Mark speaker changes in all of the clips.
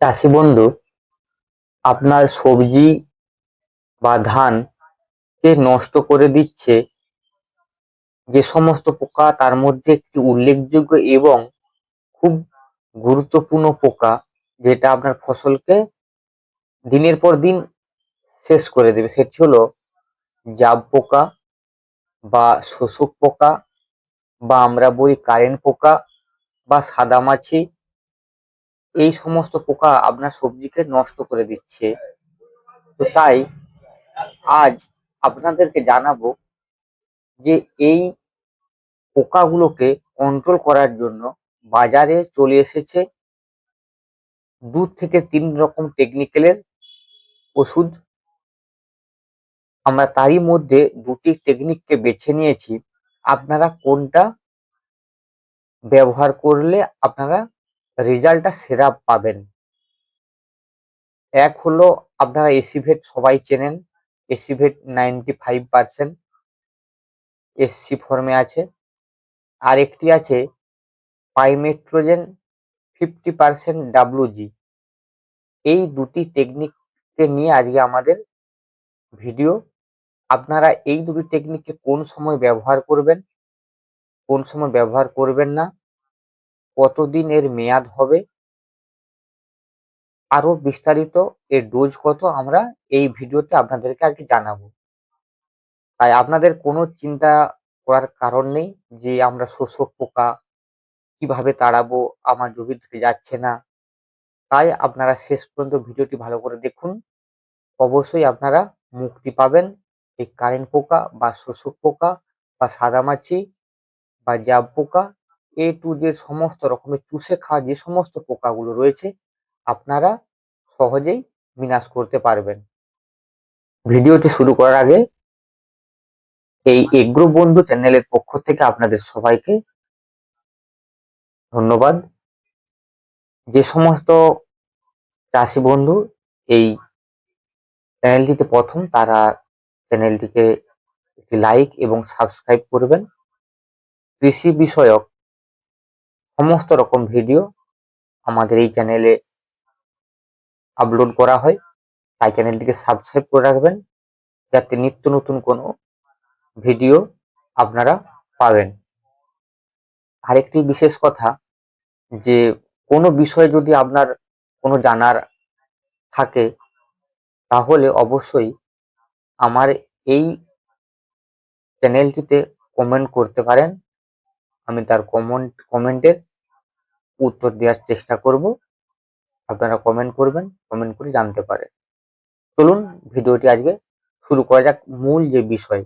Speaker 1: চাষি বন্ধু, আপনার সবজি বা ধান কে নষ্ট করে দিচ্ছে, যে সমস্ত পোকা তার মধ্যে একটি উল্লেখযোগ্য এবং খুব গুরুত্বপূর্ণ পোকা যেটা আপনার ফসলকে দিনের পর দিন শেষ করে দেবে, সেটি হলো জাব পোকা বা শোষক পোকা বা আমরা বলি কারেন্ট পোকা বা সাদামাছি এই সমস্ত পোকা আপনার সবজিকে নষ্ট করে দিচ্ছে। তো তাই আজ আপনাদেরকে জানাব যে এই পোকাগুলোকে কন্ট্রোল করার জন্য বাজারে চলে এসেছে দু থেকে তিন রকম টেকনিক্যালের ওষুধ। আমরা তারই মধ্যে দুটি টেকনিককে বেছে নিয়েছি। আপনারা কোনটা ব্যবহার করলে আপনারা রেজাল্টটা সেরা পাবেন। এক হলো আপনারা এসিভেট সবাই চেনেন। এসিভেট নাইনটি ফাইভ পার্সেন্ট এসসি ফর্মে আছে। আর একটি আছে পাইমেট্রোজেন ফিফটি পার্সেন্ট ডাব্লুজি এই দুটি টেকনিককে নিয়ে আজকে আমাদের ভিডিও আপনারা এই দুটি টেকনিককে কোন সময় ব্যবহার করবেন? কোন সময় ব্যবহার করবেন না? কতদিন এর মেয়াদ হবে? আরও বিস্তারিত এর ডোজ কত আমরা এই ভিডিওতে আপনাদেরকে আর কি জানাব। তাই আপনাদের কোনো চিন্তা করার কারণ নেই যে আমরা শোষক পোকা কীভাবে তাড়াবো, আমার জমি থেকে যাচ্ছে না। তাই আপনারা শেষ পর্যন্ত ভিডিওটি ভালো করে দেখুন। অবশ্যই আপনারা মুক্তি পাবেন এই কারেন্ট পোকা বা শোষক পোকা বা সাদামাছি বা জাব পোকা। এ টু যে সমস্ত রকমের চুষে খাওয়া যে সমস্ত পোকাগুলো রয়েছে, আপনারা সহজেই বিনাশ করতে পারবেন। ভিডিওটি শুরু করার আগে এই এগ্রো বন্ধু চ্যানেলের পক্ষ থেকে আপনাদের সবাইকে ধন্যবাদ। যে সমস্ত চাষি বন্ধু এই চ্যানেলটিতে প্রথম, তারা চ্যানেলটিকে একটি লাইক এবং সাবস্ক্রাইব করবেন। কৃষি বিষয়ক সমস্ত রকম ভিডিও আমাদের এই চ্যানেলে আপলোড করা হয়। তাই চ্যানেলটিকে সাবস্ক্রাইব করে রাখবেন, যাতে নিত্য নতুন কোনো ভিডিও আপনারা পাবেন। আরেকটি বিশেষ কথা যে, কোনো বিষয়ে যদি আপনার কোনো জানার থাকে, তাহলে অবশ্যই আমার এই চ্যানেলটিতে কমেন্ট করতে পারেন। আমি তার কমেন্ট কমেন্টের উত্তর দেওয়ার চেষ্টা করব। আপনারা কমেন্ট করবেন কমেন্ট করে জানতে পারেন। চলুন, ভিডিওটি আজকে শুরু করা যাক মূল যে বিষয়।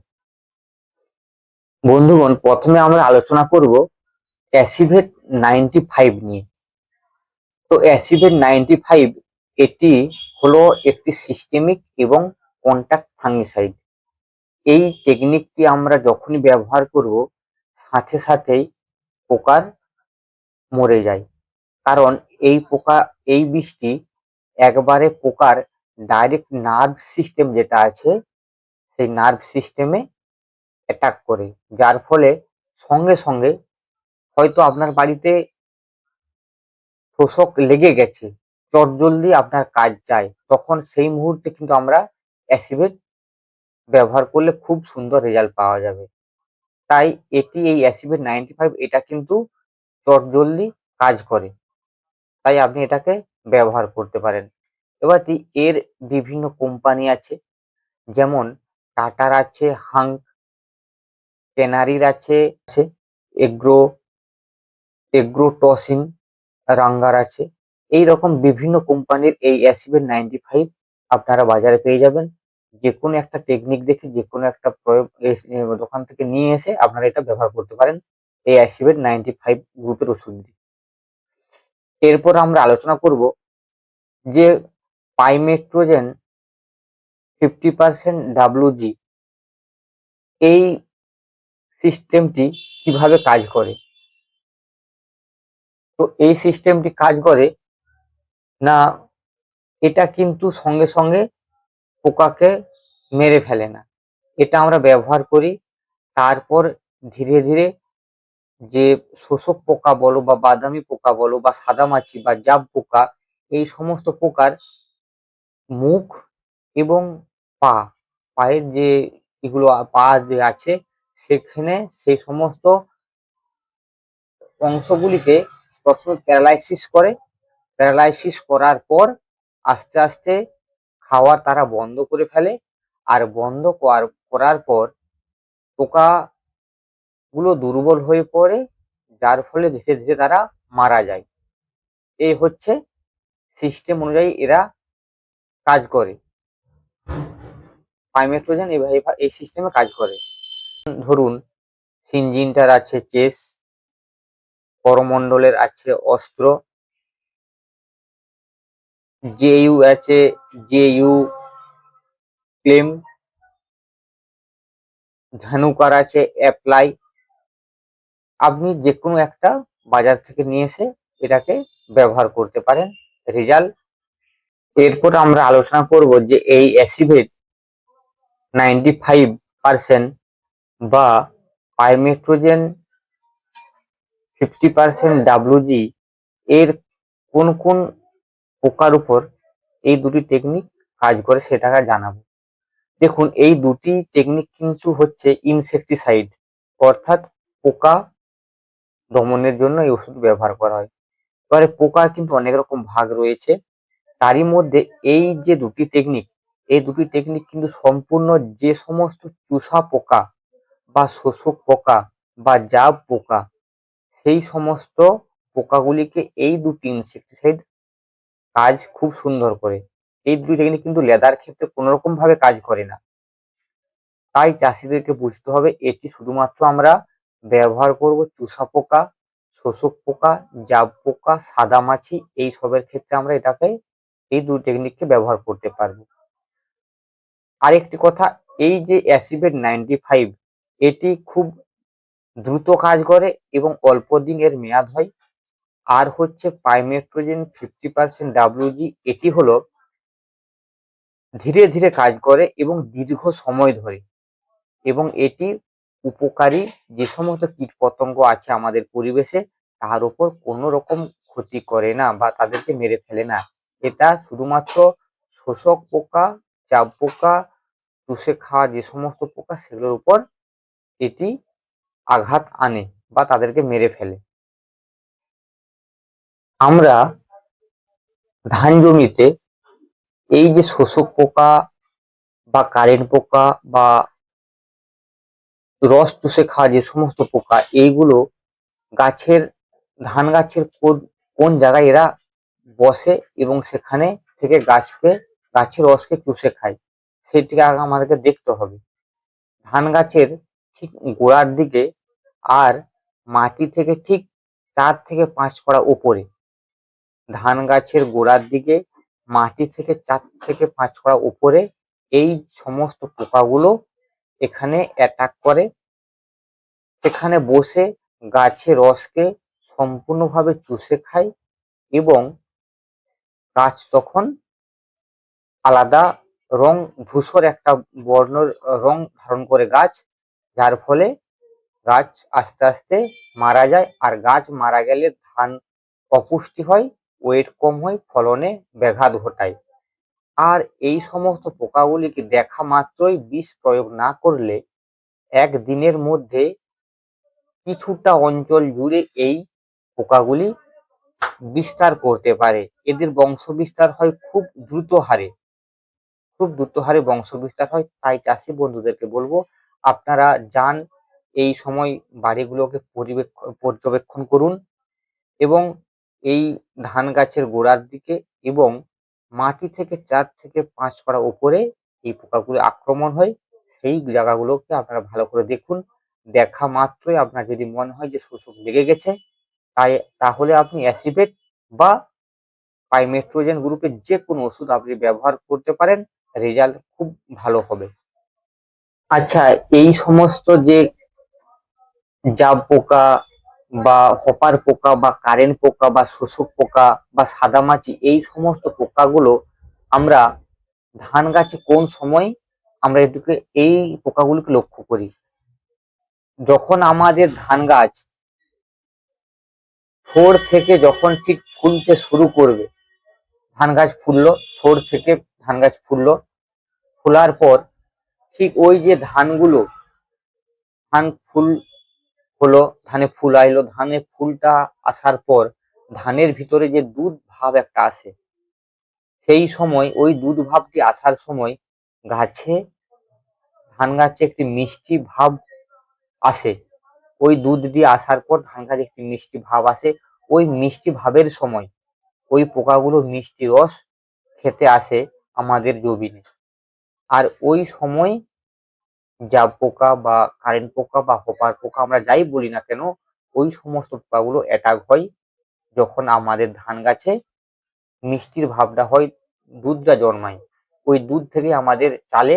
Speaker 1: বন্ধুগণ, প্রথমে আমরা আলোচনা করব অ্যাসিভেট নাইনটি ফাইভ নিয়ে। তো অ্যাসিভেট নাইনটি ফাইভ এটি হলো একটি সিস্টেমিক এবং কন্ট্যাক্ট ফাঙ্গিসাইড এই টেকনিকটি আমরা যখনই ব্যবহার করব, সাথে সাথেই পোকার মরে যায়। কারণ এই পোকা, এই বিষটি একবারে পোকার ডাইরেক্ট নার্ভ সিস্টেম যেটা আছে, সেই নার্ভ সিস্টেমে অ্যাটাক করে। যার ফলে সঙ্গে সঙ্গে হয়তো আপনার বাড়িতে শোষক লেগে গেছে চটজলদি আপনার কাজ চাই তখন সেই মুহূর্তে কিন্তু আমরা অ্যাসিভেট ব্যবহার করলে খুব সুন্দর রেজাল্ট পাওয়া যাবে। তাই এটি এই অ্যাসিভেট নাইনটি ফাইভ এটা কিন্তু চটজলদি কাজ করে। তাই আপনি এটাকে ব্যবহার করতে পারেন। এবার এর বিভিন্ন কোম্পানি আছে, যেমন টাটার আছে, হাঙ্ক টেনারির আছে এগ্রো, এগ্রোটসিন, রাঙ্গার আছে। এই রকম বিভিন্ন কোম্পানির এই অ্যাসিভেট নাইনটি ফাইভ আপনারা বাজারে পেয়ে যাবেন। যে কোনো একটা টেকনিক দেখে যে কোনো একটা প্রয়োগ দোকান থেকে নিয়ে এসে আপনারা এটা ব্যবহার করতে পারেন। এই অ্যাসিভেট নাইনটি ফাইভ গ্রুপের ওষুধটি এরপর আমরা আলোচনা করব যে পাইমেট্রোজেন ফিফটি পার্সেন্ট ডাব্লুজি এই সিস্টেমটি কীভাবে কাজ করে? তো এই সিস্টেমটি কাজ করে না, এটা কিন্তু সঙ্গে সঙ্গে পোকাকে মেরে ফেলে না। এটা আমরা ব্যবহার করি, তারপর ধীরে ধীরে যে শোষক পোকা বলো বা বাদামি পোকা বলো বা সাদামাছি বা জাব পোকা, এই সমস্ত পোকার মুখ এবং পা, পায়ের যে এগুলো পা যে আছে, সেখানে সেই সমস্ত অংশগুলিকে প্রথমে প্যারালাইসিস করে। প্যারালাইসিস করার পর আস্তে আস্তে খাওয়ার তারা বন্ধ করে ফেলে। আর বন্ধ করার করার পর পোকা গুলো দুর্বল হয়ে পড়ে, যার ফলে ধীরে ধীরে তারা মারা যায়। এই হচ্ছে সিস্টেম অনুযায়ী এরা কাজ করে। পাইমেট্রোজেন এই সিস্টেমে কাজ করে। ধরুন, সিনজিনটার আছে চেস, করমণ্ডলের আছে অস্ত্র জেইউ আছে জেইউ ক্লেম ধানুকার আছে অ্যাপ্লাই আপনি যে কোনো একটা বাজার থেকে নিয়ে এসে এটাকে ব্যবহার করতে পারেন। রেজাল্ট এরপর আমরা আলোচনা করব যে এই অ্যাসিভেট নাইনটি ফাইভ পার্সেন্ট বা পাইমেট্রোজেন ফিফটি পার্সেন্ট ডাব্লুজি এর কোন কোন পোকার উপর এই দুটি টেকনিক কাজ করে সেটাকে জানাব। দেখুন, এই দুটি টেকনিক কিন্তু হচ্ছে ইনসেকটিসাইড অর্থাৎ পোকা দমনের জন্য এই ওষুধ ব্যবহার করা হয়। এবারে পোকার কিন্তু অনেক রকম ভাগ রয়েছে। তারই মধ্যে এই যে দুটি টেকনিক এই দুটি টেকনিক কিন্তু সম্পূর্ণ যে সমস্ত চুষা পোকা বা শোষক পোকা বা জাব পোকা, সেই সমস্ত পোকাগুলিকে এই দুটি ইনসেকটিসাইড কাজ খুব সুন্দর করে। এই দুটি টেকনিক কিন্তু লেদার ক্ষেত্রে কোনো রকম ভাবে কাজ করে না। তাই চাষিদেরকে বুঝতে হবে, এটি শুধুমাত্র আমরা ব্যবহার করব চুষা পোকা, শোষক পোকা, জাব পোকা, সাদা মাছি, এই সবের ক্ষেত্রে আমরা এটাকে, এই দুই টেকনিককে ব্যবহার করতে পারব। আরেকটি কথা, এই যে অ্যাসিভেট নাইনটি ফাইভ এটি খুব দ্রুত কাজ করে এবং অল্প দিনের মেয়াদ হয়। আর হচ্ছে পাইমেট্রোজেন ফিফটি পার্সেন্ট ডাব্লিউজি এটি হলো ধীরে ধীরে কাজ করে এবং দীর্ঘ সময় ধরে। এবং এটি উপকারী যে সমস্ত কীটপতঙ্গ আছে আমাদের পরিবেশে, তার উপর কোনো রকম ক্ষতি করে না বা তাদেরকে মেরে ফেলে না। এটা শুধুমাত্র শোষক পোকা চাপ পোকা চুষে খাওয়া যে সমস্ত পোকা, সেগুলোর উপর এটি আঘাত আনে বা তাদেরকে মেরে ফেলে। আমরা ধান জমিতে এই যে শোষক পোকা বা কারেন্ট পোকা বা রস চুষে খাওয়া যে সমস্ত পোকা, এইগুলো গাছের, ধান গাছের কোন কোন জায়গায় এরা বসে এবং সেখানে থেকে গাছকে, গাছের রসকে চুষে খায়, সেটিকে আগে আমাদেরকে দেখতে হবে। ধান গাছের ঠিক গোড়ার দিকে আর মাটি থেকে ঠিক চার থেকে পাঁচ কড়া উপরে ধান গাছের গোড়ার দিকে মাটি থেকে চার থেকে পাঁচ কড়া উপরে এই সমস্ত পোকাগুলো এখানে অ্যাটাক করে। সেখানে বসে গাছের রসকে সম্পূর্ণভাবে চুষে খায় এবং গাছ তখন আলাদা রং, ধূসর একটা বর্ণ রং ধারণ করে গাছ, যার ফলে গাছ আস্তে আস্তে মারা যায়। আর গাছ মারা গেলে ধান অপুষ্টি হয়, ওয়েট কম হয়, ফলনে ব্যাঘাত ঘটায়। আর এই সমস্ত পোকাগুলিকে দেখা মাত্রই বিষ প্রয়োগ না করলে একদিনের মধ্যে কিছুটা অঞ্চল জুড়ে এই পোকাগুলি বিস্তার করতে পারে। এদের বংশ বিস্তার হয় খুব দ্রুত হারে। খুব দ্রুত হারে বংশ বিস্তার হয়। তাই চাষি বন্ধুদেরকে বলব, আপনারা যান এই সময় বাড়িগুলোকে পর্যবেক্ষণ করুন এবং এই ধান গাছের গোড়ার দিকে এবং মাটি থেকে চার থেকে পাঁচ করা উপরে এই পোকাগুলো আক্রমণ হয়। সেই জায়গাগুলোকে আপনারা ভালো করে দেখুন। দেখা মাত্রই আপনার যদি মনে হয় যে শোষক লেগে গেছে, তাই তাহলে আপনি অ্যাসিভেট বা পাইমেট্রোজেন গ্রুপের যে কোনো ওষুধ আপনি ব্যবহার করতে পারেন, রেজাল্ট খুব ভালো হবে। আচ্ছা এই সমস্ত যে জাব পোকা বা হপার পোকা বা কারেন্ট পোকা বা শোষক পোকা বা সাদামাছি এই সমস্ত পোকাগুলো আমরা ধান গাছে কোন সময় আমরা এটুকে এই পোকাগুলোকে লক্ষ্য করি? যখন আমাদের ধান গাছ ফোর থেকে যখন ঠিক ফুলতে শুরু করবে, ধান গাছ ফুললো, থোর থেকে ধান গাছ ফুললো, ফোলার পর ঠিক ওই যে ধানগুলো, ধান ফুল হলো ধানে ফুল আইলো। ধানে ফুলটা আসার পর ধানের ভিতরে যে দুধ ভাব একটা আসে সেই সময় ওই দুধ ভাবটি আসার সময় গাছে, ধান গাছে একটি মিষ্টি ভাব আসে। ওই দুধ দিয়ে আসার পর ধান গাছে একটি মিষ্টি ভাব আসে। ওই মিষ্টি ভাবের সময় ওই পোকাগুলো মিষ্টি রস খেতে আসে আমাদের জমিনে। আর ওই সময় জাব পোকা বা কারেন্ট পোকা বা হোপার পোকা আমরা যাই বলি না কেন, ওই সমস্ত পোকাগুলো অ্যাটাক হয় যখন আমাদের ধান গাছে মিষ্টির ভাবটা হয় দুধটা জন্মায়। ওই দুধ থেকে আমাদের চালে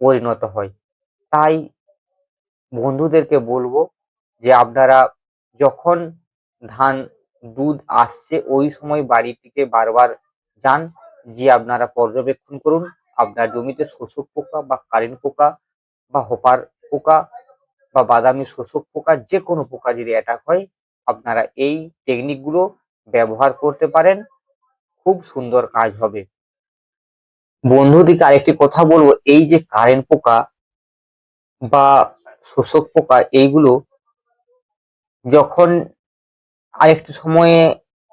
Speaker 1: পরিণত হয়। তাই বন্ধুদেরকে বলব যে আপনারা যখন ধান, দুধ আসছে, ওই সময় বাড়িটিকে বারবার যান যে আপনারা পর্যবেক্ষণ করুন। আপনার জমিতে শোষক পোকা বা কারেন্ট পোকা বা হোপার পোকা বা বাদামি শোষক পোকা যে কোনো পোকা যদি অ্যাটাক হয়, আপনারা এই টেকনিকগুলো ব্যবহার করতে পারেন। খুব সুন্দর কাজ হবে। বন্ধুদিকে আরেকটি কথা বলব। এই যে কারেন্ট পোকা বা শোষক পোকা, এইগুলো যখন আরেকটি সময়ে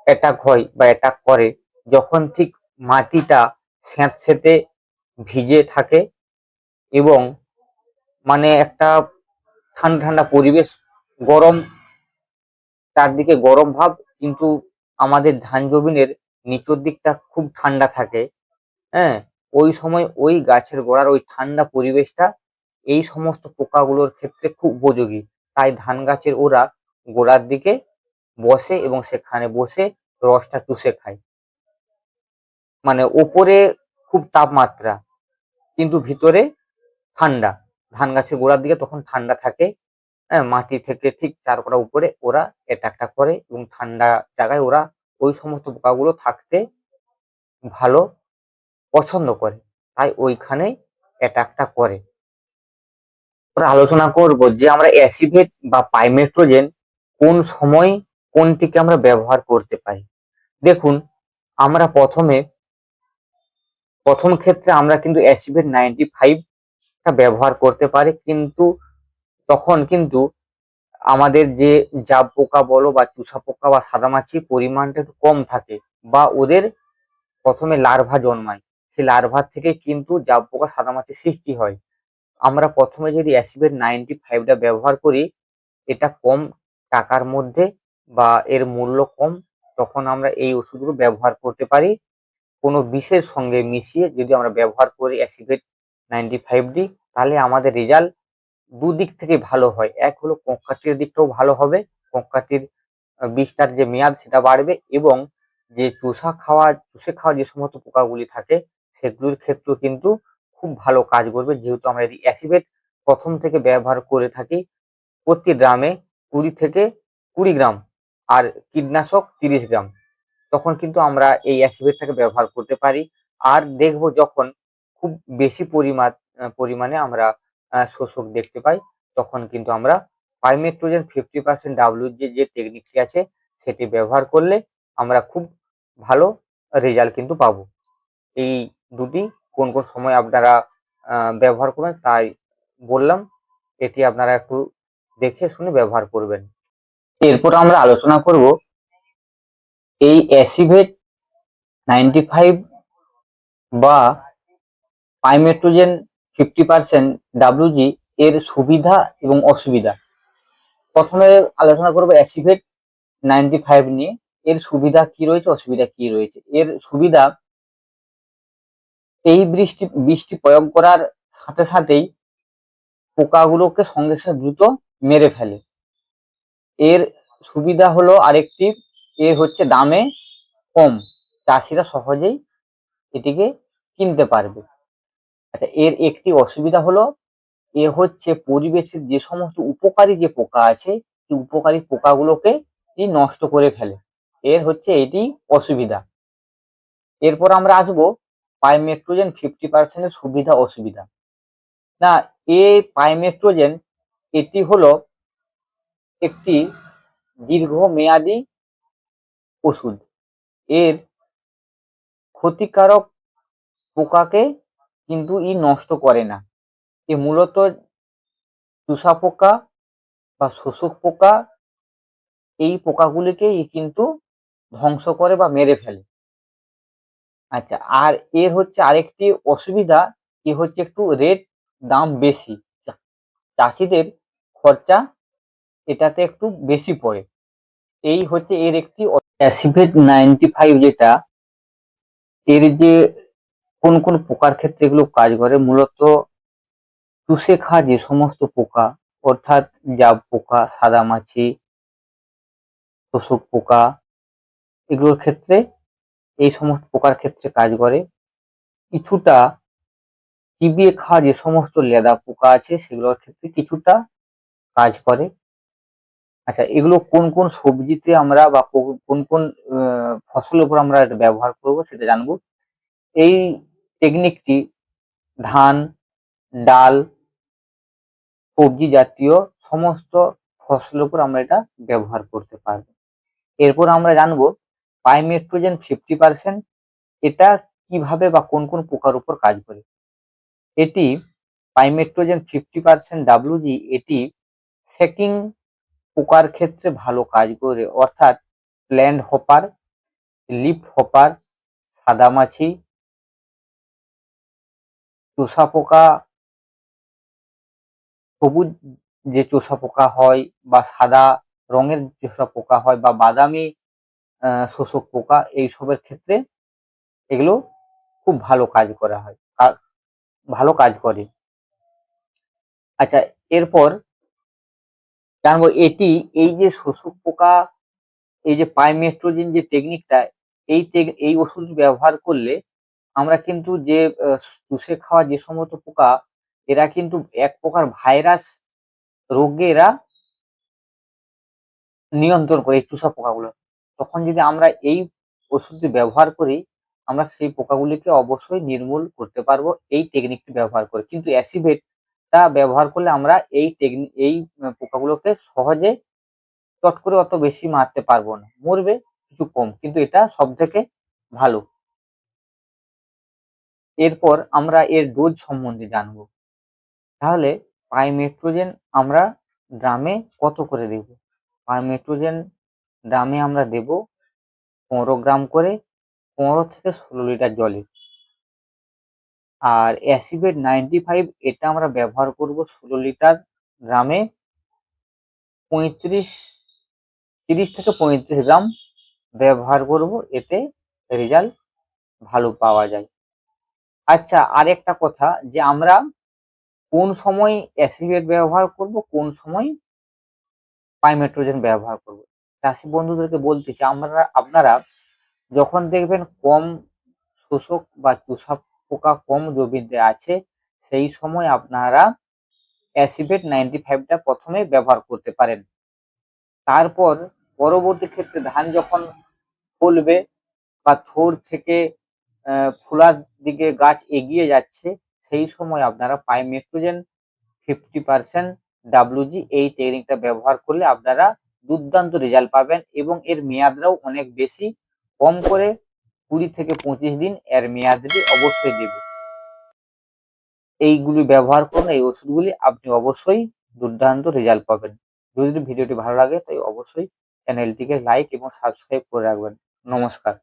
Speaker 1: অ্যাটাক হয় বা অ্যাটাক করে, যখন ঠিক মাটিটা স্যাঁতসেঁতে ভিজে থাকে এবং মানে একটা ঠান্ডা ঠান্ডা পরিবেশ, গরম, চারদিকে গরম ভাব, কিন্তু আমাদের ধান জমিনের নিচের দিকটা খুব ঠান্ডা থাকে হ্যাঁ? ওই সময় ওই গাছের গোড়ার ওই ঠান্ডা পরিবেশটা, এই সমস্ত পোকাগুলোর ক্ষেত্রে খুব উপযোগী। তাই ধান গাছের ওরা গোড়ার দিকে বসে এবং সেখানে বসে রসটা চুষে খায়। মানে ওপরে খুব তাপমাত্রা, কিন্তু ভিতরে ঠান্ডা। ধান গাছের গোড়ার দিকে তখন ঠান্ডা থাকে হ্যাঁ মাটি থেকে ঠিক চার উপরে ওরা অ্যাটাকটা করে এবং ঠান্ডা জায়গায় ওরা ওই সমস্ত পোকাগুলো থাকতে ভালো পছন্দ করে। তাই ওইখানে অ্যাটাকটা করে। আলোচনা করব যে আমরা অ্যাসিভেট বা পাইমেট্রোজেন কোন সময় কোনটিকে আমরা ব্যবহার করতে পারি। দেখুন, আমরা প্রথমে, প্রথম ক্ষেত্রে আমরা কিন্তু অ্যাসিভেট নাইনটি ফাইভটা ব্যবহার করতে পারি, কিন্তু তখন কিন্তু আমাদের যে জাব পোকা বলো বা চুষা পোকা বা সাদামাছি পরিমাণটা একটু কম থাকে বা ওদের প্রথমে লার্ভা জন্মায়। সেই লার্ভার থেকে কিন্তু জাব পোকা সাদামাছি সৃষ্টি হয়। আমরা প্রথমে যদি অ্যাসিভেট নাইনটি ফাইভটা ব্যবহার করি, এটা কম টাকার মধ্যে বা এর মূল্য কম, তখন আমরা এই ওষুধগুলো ব্যবহার করতে পারি। কোনো বিষের সঙ্গে মিশিয়ে যদি আমরা ব্যবহার করি অ্যাসিভেট নাইনটি ফাইভ ডি তাহলে আমাদের রেজাল্ট দুদিক থেকে ভালো হয়। এক হলো কোঁকাটির দিকটাও ভালো হবে কোঁকাটির বিষটার যে মেয়াদ সেটা বাড়বে এবং যে চুষা খাওয়া, চুষে খাওয়া যে সমস্ত পোকাগুলি থাকে, সেগুলির ক্ষেত্রেও কিন্তু খুব ভালো কাজ করবে। যেহেতু আমরা যদি অ্যাসিভেট প্রথম থেকে ব্যবহার করে থাকি, প্রতি গ্রামে কুড়ি থেকে কুড়ি গ্রাম আর কীটনাশক তিরিশ গ্রাম। তখন কিন্তু আমরা এই অ্যাসিভেটটাকে ব্যবহার করতে পারি। আর দেখব যখন খুব বেশি পরিমাণ পরিমাণে আমরা শোষক দেখতে পাই। তখন কিন্তু আমরা পাইমেট্রোজেন ফিফটি পার্সেন্ট ডাব্লিউ যে যে টেকনিকটি আছে, সেটি ব্যবহার করলে আমরা খুব ভালো রেজাল্ট কিন্তু পাব। এই দুটি কোন কোন সময় আপনারা ব্যবহার করবেন তাই বললাম, এটি আপনারা একটু দেখে শুনে ব্যবহার করবেন। এরপর আমরা আলোচনা করব এই অ্যাসিভেট নাইনটি ফাইভ বা পাইমেট্রোজেন ফিফটি পার্সেন্ট ডাব্লিউজি এর সুবিধা এবং অসুবিধা। প্রথমে আলোচনা করব অ্যাসিভেট নাইনটি ফাইভ নিয়ে। এর সুবিধা কি রয়েছে, অসুবিধা কি রয়েছে? এর সুবিধা এই বৃষ্টি বৃষ্টি প্রয়োগ করার সাথে সাথেই পোকাগুলোকে সঙ্গে সঙ্গে দ্রুত মেরে ফেলে। এর সুবিধা হলো আরেকটি এর হচ্ছে দামে কম। চাষিরা সহজেই এটিকে কিনতে পারবে। আচ্ছা এর একটি অসুবিধা হলো, এ হচ্ছে পরিবেশের যে সমস্ত উপকারী যে পোকা আছে সেই উপকারী পোকাগুলোকে নষ্ট করে ফেলে। এর হচ্ছে এটি অসুবিধা। এরপর আমরা আসব পাইমেট্রোজেন ফিফটি পার্সেন্টের সুবিধা অসুবিধা। না এই পাইমেট্রোজেন, এটি হলো একটি দীর্ঘমেয়াদী ওষুধ। এর ক্ষতিকারক পোকাকে কিন্তু ই নষ্ট করে না। এ মূলত চুষা পোকা বা শোষক পোকা এই পোকাগুলিকে ই কিন্তু ধ্বংস করে বা মেরে ফেলে। আচ্ছা আর এর হচ্ছে আরেকটি অসুবিধা কি হচ্ছে একটু রেট দাম বেশি। চাষিদের খরচা এটাতে একটু বেশি পড়ে। এই হচ্ছে এর একটি অ্যাসিভেট নাইনটি ফাইভ যেটা, এর যে কোন কোন পোকার ক্ষেত্রে এগুলো কাজ করে? মূলত চুষে খাওয়া যে সমস্ত পোকা, অর্থাৎ জাব পোকা সাদা মাছি তোষক পোকা, এগুলোর ক্ষেত্রে এই সমস্ত পোকার ক্ষেত্রে কাজ করে। কিছুটা চিবিয়ে খাওয়া যে সমস্ত লেদা পোকা আছে, সেগুলোর ক্ষেত্রে কিছুটা কাজ করে। আচ্ছা এগুলো কোন কোন সবজিতে আমরা বা কোন কোন ফসলের উপর আমরা ব্যবহার করব সেটা জানব। এই টেকনিকটি ধান, ডাল, সবজি জাতীয় সমস্ত ফসলের উপর আমরা এটা ব্যবহার করতে পারব। এরপর আমরা জানব পাইমেট্রোজেন ফিফটি পার্সেন্ট এটা কীভাবে বা কোন কোন পোকার উপর কাজ করে। এটি পাইমেট্রোজেন ফিফটি পার্সেন্ট ডাব্লিউজি এটি সেকিং পোকার ক্ষেত্রে ভালো কাজ করে। অর্থাৎ প্ল্যান্ট হপার, লিফ হপার, সাদামাছি চোষা পোকা সবুজ যে চোষা পোকা হয় বা সাদা রঙের চোষা পোকা হয় বা বাদামি শোষক পোকা, এইসবের ক্ষেত্রে এগুলো খুব ভালো কাজ করা হয় ভালো কাজ করে। আচ্ছা এরপর জানব এটি, এই যে শোষক পোকা, এই যে পাইমেট্রোজিন যে টেকনিকটা এই এই ওষুধ ব্যবহার করলে আমরা কিন্তু যে চুষে খাওয়া যে সমস্ত পোকা, এরা কিন্তু এক প্রকার ভাইরাস রোগে এরা নিয়ন্ত্রণ করে এই চুষা পোকাগুলো। তখন যদি আমরা এই ওষুধটি ব্যবহার করি, আমরা সেই পোকাগুলিকে অবশ্যই নির্মূল করতে পারব এই টেকনিকটি ব্যবহার করে। কিন্তু অ্যাসিভেটটা ব্যবহার করলে আমরা এই টেকনিক এই পোকাগুলোকে সহজে চট করে অত বেশি মারতে পারব না। মরবে কিছু কম, কিন্তু এটা সব থেকে ভালো। এরপর আমরা এর ডোজ সম্বন্ধে জানব। তাহলে পাইমেট্রোজেন আমরা ড্রামে কত করে দেব? পাইমেট্রোজেন ড্রামে আমরা দেব পনেরো গ্রাম করে, পনেরো থেকে ষোলো লিটার জলে। আর অ্যাসিভেট নাইনটি ফাইভ এটা আমরা ব্যবহার করব ষোলো লিটার গ্রামে পঁয়ত্রিশ, তিরিশ থেকে পঁয়ত্রিশ গ্রাম ব্যবহার করব, এতে রেজাল্ট ভালো পাওয়া যায়। আচ্ছা আরেকটা কথা যে আমরা কোন সময় অ্যাসিভেট ব্যবহার করব, কোন সময় পাইমেট্রোজেন ব্যবহার করব। চাষি বন্ধুদেরকে বলতেছি আমরা, আপনারা যখন দেখবেন কম শোষক বা চুষা পোকা কম জমিতে আছে, সেই সময় আপনারা অ্যাসিভেট নাইনটি ফাইভটা প্রথমে ব্যবহার করতে পারেন। তারপর পরবর্তী ক্ষেত্রে ধান যখন ফলবে বা থোর থেকে ফুলার দিকে গাছ এগিয়ে যাচ্ছে, সেই সময় আপনারা পাইমেট্রোজেন ফিফটি পার্সেন্ট ডাব্লুজি এই টেকনিকটা ব্যবহার করলে আপনারা দুর্দান্ত রেজাল্ট পাবেন এবং এর মেয়াদটাও অনেক বেশি কম করে কুড়ি থেকে পঁচিশ দিন এর মেয়াদটি অবশ্যই দেবে। এইগুলি ব্যবহার করুন, এই ওষুধগুলি আপনি অবশ্যই দুর্দান্ত রেজাল্ট পাবেন। যদি ভিডিওটি ভালো লাগে তাই অবশ্যই চ্যানেলটিকে লাইক এবং সাবস্ক্রাইব করে রাখবেন। নমস্কার।